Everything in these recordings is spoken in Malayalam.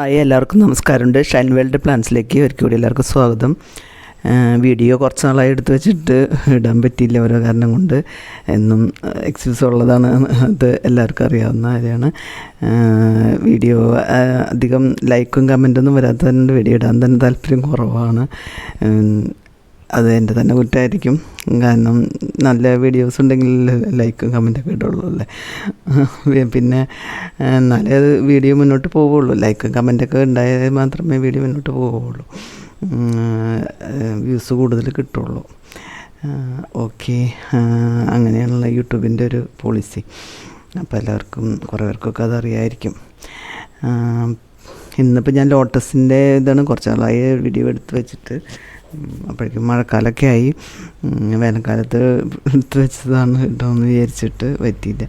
ഹായ് എല്ലാവർക്കും നമസ്കാരമുണ്ട്. ഷൈൻ വേൾഡ് പ്ലാൻസിലേക്ക് ഒരിക്കൽ കൂടി എല്ലാവർക്കും സ്വാഗതം. വീഡിയോ കുറച്ച് നാളായി എടുത്തു വെച്ചിട്ട് ഇടാൻ പറ്റിയില്ല ഓരോ കാരണം കൊണ്ട്. എന്നും എക്സ്ക്യൂസ് ഉള്ളതാണ്. അത് എല്ലാവർക്കും അറിയാവുന്ന കാര്യമാണ്. വീഡിയോ അധികം ലൈക്കും കമന്റൊന്നും വരാത്തതുകൊണ്ട് വീഡിയോ ഇടാൻ തന്നെ താല്പര്യം കുറവാണ്. അത് എന്റെ തന്നെ കുറ്റമായിരിക്കും. കാരണം നല്ല വീഡിയോസ് ഉണ്ടെങ്കിൽ ലൈക്കും കമന്റൊക്കെ ഇടുള്ളൂ അല്ലേ? പിന്നെ എന്നാലേ അത് വീഡിയോ മുന്നോട്ട് പോവുള്ളൂ. ലൈക്കും കമന്റൊക്കെ ഉണ്ടായാൽ മാത്രമേ വീഡിയോ മുന്നോട്ട് പോവുള്ളൂ. വ്യൂസ് കൂടുതൽ കിട്ടുള്ളൂ. ഓക്കെ അങ്ങനെയാണുള്ള യൂട്യൂബിന്റെ ഒരു പോളിസി അപ്പോൾ എല്ലാവർക്കും കുറേ പേർക്കൊക്കെ അതറിയായിരിക്കും ഇന്നിപ്പോൾ ഞാൻ ലോട്ടസിന്റെ ഇതാണ് കുറച്ച് നാളായി വീഡിയോ എടുത്ത് വെച്ചിട്ട്. അപ്പോഴേക്കും മഴക്കാലമൊക്കെ ആയി. വേനൽക്കാലത്ത് എടുത്ത് വെച്ചതാണ് ഇടാമെന്ന് വിചാരിച്ചിട്ട് പറ്റിയില്ല.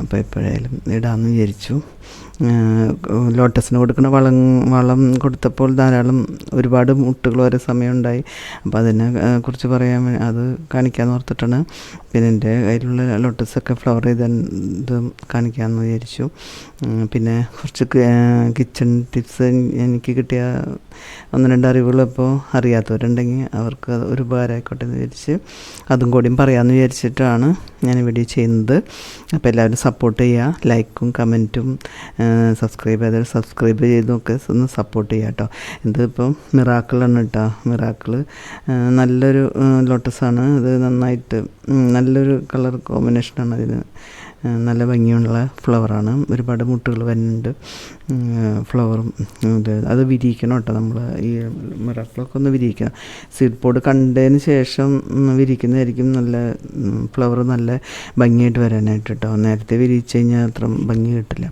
അപ്പോൾ എപ്പോഴായാലും ഇടാമെന്ന് വിചാരിച്ചു. ലോട്ടസിന് കൊടുക്കുന്ന വളം വളം കൊടുത്തപ്പോൾ ധാരാളം ഒരുപാട് മുട്ടുകൾ വരെ സമയം ഉണ്ടായി അപ്പോൾ അതിനെ കുറിച്ച് പറയാൻ അത് കാണിക്കാമെന്ന് ഓർത്തിട്ടാണ് പിന്നെ എന്റെ കയ്യിലുള്ള ലോട്ടസൊക്കെ ഫ്ലവർ ചെയ്ത് ഇതും കാണിക്കാമെന്ന് വിചാരിച്ചു പിന്നെ കുറച്ച് കിച്ചൺ ടിപ്സ് എനിക്ക് കിട്ടിയ ഒന്ന് രണ്ട് അറിവുകൾ അറിയാത്തവരുണ്ടെങ്കിൽ അവർക്ക് ഒരു ഉപകാരമായിക്കോട്ടെ എന്ന് വിചാരിച്ച് അതും കൂടിയും പറയാമെന്ന് വിചാരിച്ചിട്ടാണ് ഞാൻ വീഡിയോ ചെയ്യുന്നത്. അപ്പോൾ എല്ലാവരും സപ്പോർട്ട് ചെയ്യുക ലൈക്കും കമന്റും സബ്സ്ക്രൈബ് ചെയ്താൽ സബ്സ്ക്രൈബ് ചെയ്തൊക്കെ ഒന്ന് സപ്പോർട്ട് ചെയ്യുക കേട്ടോ ഇതിപ്പം മിറാക്കിളാണ് കേട്ടോ മിറാക്കിൾ നല്ലൊരു ലോട്ടസ് ആണ്. ഇത് നന്നായിട്ട് നല്ലൊരു കളർ കോമ്പിനേഷനാണ് അതിന്. നല്ല ഭംഗിയുള്ള ഫ്ലവറാണ്. ഒരുപാട് മുട്ടുകൾ വരുന്നുണ്ട്. ഫ്ലവറും അത് വിരിയിക്കണം കേട്ടോ നമ്മൾ ഈ മിറക്കളൊക്കെ ഒന്ന് വിരിയിക്കണം. സീഡ് പോഡ് കണ്ടതിന് ശേഷം വിരിക്കുന്നതായിരിക്കും നല്ല ഫ്ലവർ നല്ല ഭംഗിയായിട്ട് വരാനായിട്ട് കേട്ടോ. നേരത്തെ വിരിയിച്ച് കഴിഞ്ഞാൽ അത്ര ഭംഗി കിട്ടില്ല.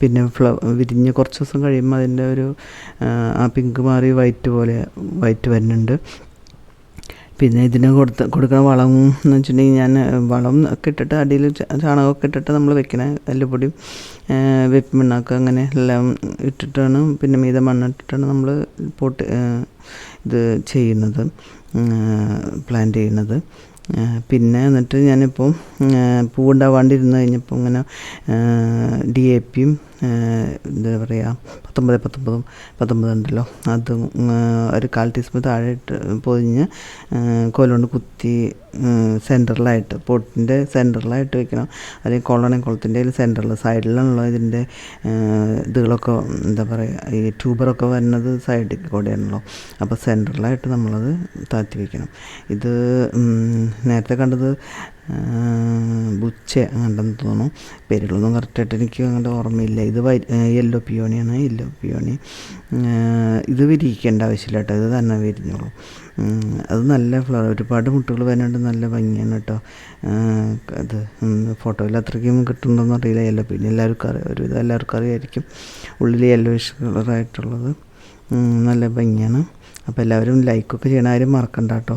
പിന്നെ ഫ്ലവ വിരിഞ്ഞ് കുറച്ച് ദിവസം കഴിയുമ്പോൾ അതിന്റെ ഒരു ആ പിങ്ക് മാറി വൈറ്റ് പോലെ വൈറ്റ് വരുന്നുണ്ട്. പിന്നെ ഇതിന് കൊടുത്ത കൊടുക്കുന്ന വളം എന്ന് വെച്ചിട്ടുണ്ടെങ്കിൽ ഞാൻ വളം ഒക്കെ ഇട്ടിട്ട് അടിയിൽ ചാണകമൊക്കെ ഇട്ടിട്ട് നമ്മൾ വെക്കണ എല്ലുപൊടി വെപ്പ് മണ്ണൊക്കെ അങ്ങനെ എല്ലാം ഇട്ടിട്ടാണ് പിന്നെ മീത മണ്ണിട്ടിട്ടാണ് നമ്മൾ പോട്ട് ഇത് ചെയ്യുന്നത് പ്ലാന്റ് ചെയ്യുന്നത്. പിന്നെ എന്നിട്ട് ഞാനിപ്പോൾ പൂവുണ്ടാവാണ്ടിരുന്ന് കഴിഞ്ഞപ്പോൾ ഇങ്ങനെ ഡി എ പിയും എന്താ പറയുക പത്തൊമ്പത് പത്തൊമ്പതും പത്തൊമ്പത് ഉണ്ടല്ലോ. അതും ഒരു കാൽ ടീസ്പൂൺ താഴെ ഇട്ട് പൊതിഞ്ഞ് കോലുകൊണ്ട് കുത്തി സെന്ററിലായിട്ട് പൊട്ടിന്റെ സെന്ററിലായിട്ട് വെക്കണം. അല്ലെങ്കിൽ കൊള്ളണേ കുളത്തിന്റെ സെന്ററിൽ സൈഡിലുള്ള ഇതിന്റെ ഇതുകളൊക്കെ എന്താ പറയുക ഈ ട്യൂബറൊക്കെ വരുന്നത് സൈഡിൽ കൂടെയാണല്ലോ. അപ്പോൾ സെന്ററിലായിട്ട് നമ്മളത് താത്തി വെക്കണം. ഇത് നേരത്തെ കണ്ടത് ബുച്ച അങ്ങോട്ടെന്ന് തോന്നുന്നു. പേരുകളൊന്നും കറക്റ്റായിട്ട് എനിക്ക് അങ്ങോട്ട് ഓർമ്മയില്ല. ഇത് യെല്ലോ പിയോണിയാണ് യെല്ലോ പിയോണി ഇത് വിരിയിക്കേണ്ട ആവശ്യമില്ല കേട്ടോ. ഇത് തന്നെ വിരിഞ്ഞോളൂ. അത് നല്ല ഫ്ലവർ ഒരുപാട് മുട്ടുകൾ വരുന്നുണ്ട് നല്ല ഭംഗിയാണ് കേട്ടോ. അത് ഫോട്ടോയിൽ അത്രയ്ക്കും കിട്ടുന്നുണ്ടോയെന്ന് അറിയില്ല. യെല്ലോ പിന്നെ എല്ലാവർക്കും അറിയാം. ഒരു ഇത് എല്ലാവർക്കും അറിയായിരിക്കും. ഉള്ളിൽ യെല്ലോയിഷ് കളറായിട്ടുള്ളത് നല്ല ഭംഗിയാണ്. അപ്പോൾ എല്ലാവരും ലൈക്കൊക്കെ ചെയ്യണ ആരും മറക്കണ്ട കേട്ടോ.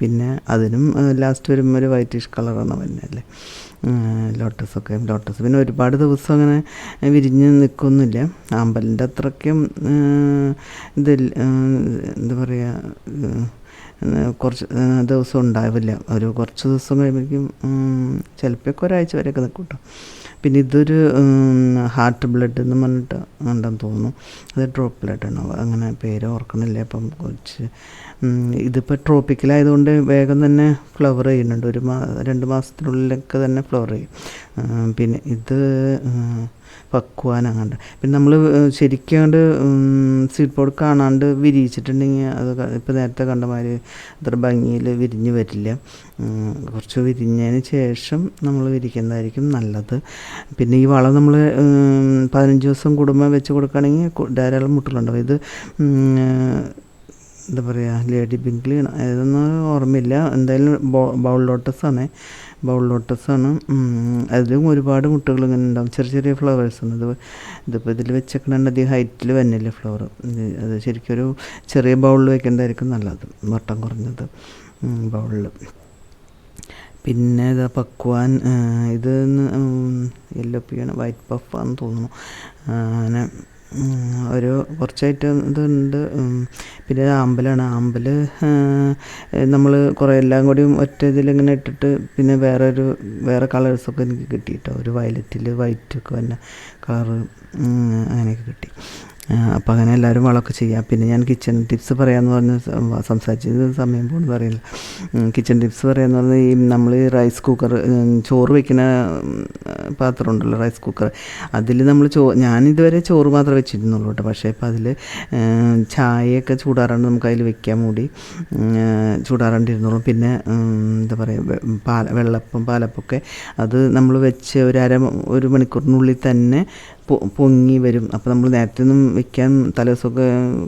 പിന്നെ അതിനും ലാസ്റ്റ് വരുമ്പോൾ ഒരു വൈറ്റിഷ് കളറാണ് വരുന്നതല്ലേ ലോട്ടസൊക്കെ ലോട്ടസ് പിന്നെ ഒരുപാട് ദിവസം അങ്ങനെ വിരിഞ്ഞ് നിൽക്കൊന്നുമില്ല ആമ്പലിന്റെ അത്രയ്ക്കും ഇതിൽ എന്താ പറയുക കുറച്ച് ദിവസം ഉണ്ടാവില്ല. ഒരു കുറച്ച് ദിവസം കഴിയുമ്പോഴേക്കും ചിലപ്പോൾ ഒരാഴ്ച വരെയൊക്കെ നിൽക്കും കേട്ടോ പിന്നെ ഇതൊരു ഹാർട്ട് ബ്ലഡ് എന്ന് പറഞ്ഞിട്ട് ഉണ്ടെന്ന് തോന്നുന്നു. അത് ഡ്രോപ്പ് ബ്ലഡ് ആണ്? അങ്ങനെ പേര് ഓർക്കണില്ല. അപ്പം കുറച്ച് ഇതിപ്പോൾ ട്രോപ്പിക്കലായതുകൊണ്ട് വേഗം തന്നെ ഫ്ലവർ ചെയ്യുന്നുണ്ട്. ഒരു മാ രണ്ട് മാസത്തിനുള്ളിലൊക്കെ തന്നെ ഫ്ലവർ ചെയ്യും. പിന്നെ ഇത് പക്വാനങ്ങാണ്ട് പിന്നെ നമ്മൾ ശരിക്കും സ്വീറ്റ് പോഡ് കാണാണ്ട് വിരിയിച്ചിട്ടുണ്ടെങ്കിൽ അത് ഇപ്പോൾ നേരത്തെ കണ്ട അത്ര ഭംഗിയിൽ വിരിഞ്ഞ് വരില്ല. കുറച്ച് വിരിഞ്ഞതിന് ശേഷം നമ്മൾ വിരിക്കുന്നതായിരിക്കും നല്ലത്. പിന്നെ ഈ വളം നമ്മൾ പതിനഞ്ച് ദിവസം കുടുംബം വെച്ച് കൊടുക്കുകയാണെങ്കിൽ ധാരാളം മുട്ടലുണ്ടാവും ഇത് എന്താ പറയുക ലേഡി ബിങ്ക്ലി ഏതൊന്നും ഓർമ്മയില്ല. എന്തായാലും ബൗൾ ലോട്ടസ് ആണ് ബൗൾ ലോട്ടസാണ്. അതിലും ഒരുപാട് മുട്ടുകൾ ഇങ്ങനെ ഉണ്ടാവും. ചെറിയ ചെറിയ ഫ്ലവേഴ്സ് ആണ്. ഇത് ഇതിപ്പോൾ ഇതിൽ വെച്ചേക്കണുണ്ട് അധികം ഹൈറ്റിൽ വന്നില്ല ഫ്ലവർ അത് ശരിക്കും ഒരു ചെറിയ ബൗളിൽ വെക്കേണ്ടതായിരിക്കും നല്ലത്. വട്ടം കുറഞ്ഞത്. ബൗളിൽ പിന്നെ ഇതാ പക്വാൻ ഇത് യെല്ലോ പിയാണ് വൈറ്റ് പഫാന്ന് തോന്നുന്നു. അങ്ങനെ ഒരു കുറച്ചായിട്ട് ഇതുണ്ട്. പിന്നെ ആമ്പലാണ് ആമ്പൽ നമ്മൾ കുറേ എല്ലാം കൂടി ഒറ്റ ഇതിലിങ്ങനെ ഇട്ടിട്ട് പിന്നെ വേറെ ഒരു വേറെ കളേഴ്സൊക്കെ എനിക്ക് കിട്ടി കേട്ടോ ഒരു വയലറ്റിൽ വൈറ്റൊക്കെ വന്ന കളറ് അങ്ങനെയൊക്കെ കിട്ടി. അപ്പോൾ അങ്ങനെ എല്ലാവരും വളമൊക്കെ ചെയ്യാം. പിന്നെ ഞാൻ കിച്ചൺ ടിപ്സ് പറയാമെന്ന് പറഞ്ഞ് സംസാരിച്ചത് സമയം പോകുന്നു പറയില്ല. കിച്ചൺ ടിപ്സ് പറയാമെന്ന് പറഞ്ഞാൽ ഈ നമ്മൾ റൈസ് കുക്കർ ചോറ് വെക്കുന്ന പാത്രം ഉണ്ടല്ലോ റൈസ് കുക്കർ അതിൽ നമ്മൾ ചോ ഞാനിതുവരെ ചോറ് മാത്രമേ വെച്ചിരുന്നുള്ളൂ കേട്ടോ. പക്ഷേ ഇപ്പോൾ അതിൽ ചായയൊക്കെ ചൂടാറാണ്ട് നമുക്ക് അതിൽ വെക്കാൻ മൂടി ചൂടാറാണ്ടിരുന്നുള്ളൂ പിന്നെ എന്താ പറയുക പാല വെള്ളപ്പം പാലപ്പൊക്കെ അത് നമ്മൾ വെച്ച് ഒരു അര ഒരു മണിക്കൂറിനുള്ളിൽ തന്നെ പൊങ്ങി വരും. അപ്പോൾ നമ്മൾ നേരത്തെ ഒന്നും വെക്കാൻ തലേസൊക്കെ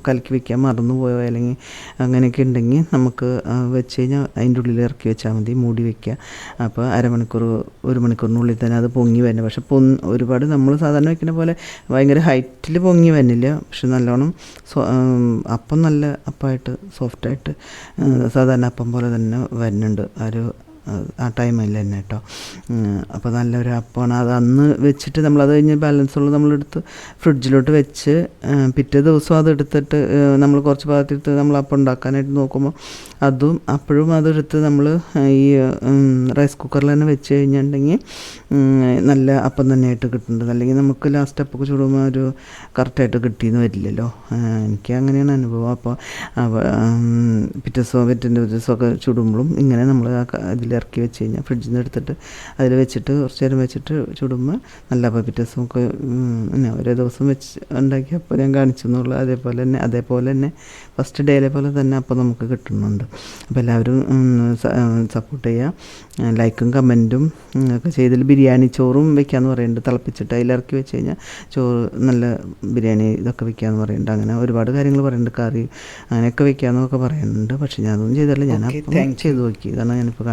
കലക്കി വെക്കാൻ മറന്നു പോയോ? അല്ലെങ്കിൽ അങ്ങനെയൊക്കെ ഉണ്ടെങ്കിൽ നമുക്ക് വെച്ച് കഴിഞ്ഞാൽ അതിന്റെ ഉള്ളിൽ ഇറക്കി വെച്ചാൽ മതി മൂടി വെക്കുക. അപ്പോൾ അരമണിക്കൂർ ഒരു മണിക്കൂറിനുള്ളിൽ തന്നെ അത് പൊങ്ങി വരുന്നത് പക്ഷെ പൊന്ന് ഒരുപാട് നമ്മൾ സാധാരണ വെക്കുന്ന പോലെ ഭയങ്കര ഹൈറ്റിൽ പൊങ്ങി വരുന്നില്ല പക്ഷെ നല്ലോണം അപ്പം നല്ല അപ്പമായിട്ട് സോഫ്റ്റായിട്ട് സാധാരണ അപ്പം പോലെ തന്നെ വരുന്നുണ്ട് ആ ഒരു ആ ടൈമിൽ തന്നെ കേട്ടോ അപ്പോൾ നല്ലൊരു അപ്പമാണ് അത് അന്ന് വെച്ചിട്ട് നമ്മളത് കഴിഞ്ഞ് ബാലൻസ് ഉള്ളത് നമ്മളെടുത്ത് ഫ്രിഡ്ജിലോട്ട് വെച്ച് പിറ്റേ ദിവസം അത് എടുത്തിട്ട് നമ്മൾ കുറച്ച് ഭാഗത്തെടുത്ത് നമ്മൾ അപ്പം ഉണ്ടാക്കാനായിട്ട് നോക്കുമ്പോൾ അതും അപ്പോഴും അതെടുത്ത് നമ്മൾ ഈ റൈസ് കുക്കറിൽ തന്നെ വെച്ച് കഴിഞ്ഞിട്ടുണ്ടെങ്കിൽ നല്ല അപ്പം തന്നെയായിട്ട് കിട്ടുന്നുണ്ട്. അല്ലെങ്കിൽ നമുക്ക് ലാസ്റ്റ് അപ്പൊക്കെ ചൂടുമ്പോൾ ഒരു കറക്റ്റായിട്ട് കിട്ടിയെന്ന് വരില്ലല്ലോ. എനിക്ക് അങ്ങനെയാണ് അനുഭവം. അപ്പോൾ പിറ്റേ ദിവസം പിറ്റേ ദിവസമൊക്കെ ചുടുമ്പോഴും ഇങ്ങനെ നമ്മൾ ഇതിലിറക്കി വെച്ച് കഴിഞ്ഞാൽ ഫ്രിഡ്ജിൽ നിന്ന് എടുത്തിട്ട് അതിൽ വെച്ചിട്ട് കുറച്ച് നേരം വെച്ചിട്ട് ചുടുമ്പോൾ നല്ല അപ്പം പിറ്റേ ദിവസമൊക്കെ ഉം, പിന്നെ ഓരോ ദിവസം വെച്ച് ഉണ്ടാക്കിയപ്പോൾ ഞാൻ കാണിച്ചു എന്നുള്ളൂ അതേപോലെ തന്നെ അതേപോലെ തന്നെ ഫസ്റ്റ് ഡേയിലെ പോലെ തന്നെ അപ്പോൾ നമുക്ക് കിട്ടുന്നുണ്ട്. അപ്പോൾ എല്ലാവരും സപ്പോർട്ട് ചെയ്യുക. ലൈക്കും കമന്റും ഒക്കെ ചെയ്തിൽ ബിരിയാണി ചോറും വെക്കാമെന്ന് പറയുന്നുണ്ട് തിളപ്പിച്ചിട്ട് അതിലിറക്കി വെച്ച് കഴിഞ്ഞാൽ ചോറ് നല്ല ബിരിയാണി ഇതൊക്കെ വെക്കാമെന്ന് പറയുന്നുണ്ട് അങ്ങനെ ഒരുപാട് കാര്യങ്ങൾ പറയുന്നുണ്ട് കറി അങ്ങനെയൊക്കെ വെക്കാമെന്നൊക്കെ പറയുന്നുണ്ട് പക്ഷേ ഞാനൊന്നും ചെയ്തല്ല ചെയ്തില്ല ഞാൻ അപ്പം ചെയ്ത് നോക്കി. കാരണം ഞാനിപ്പോൾ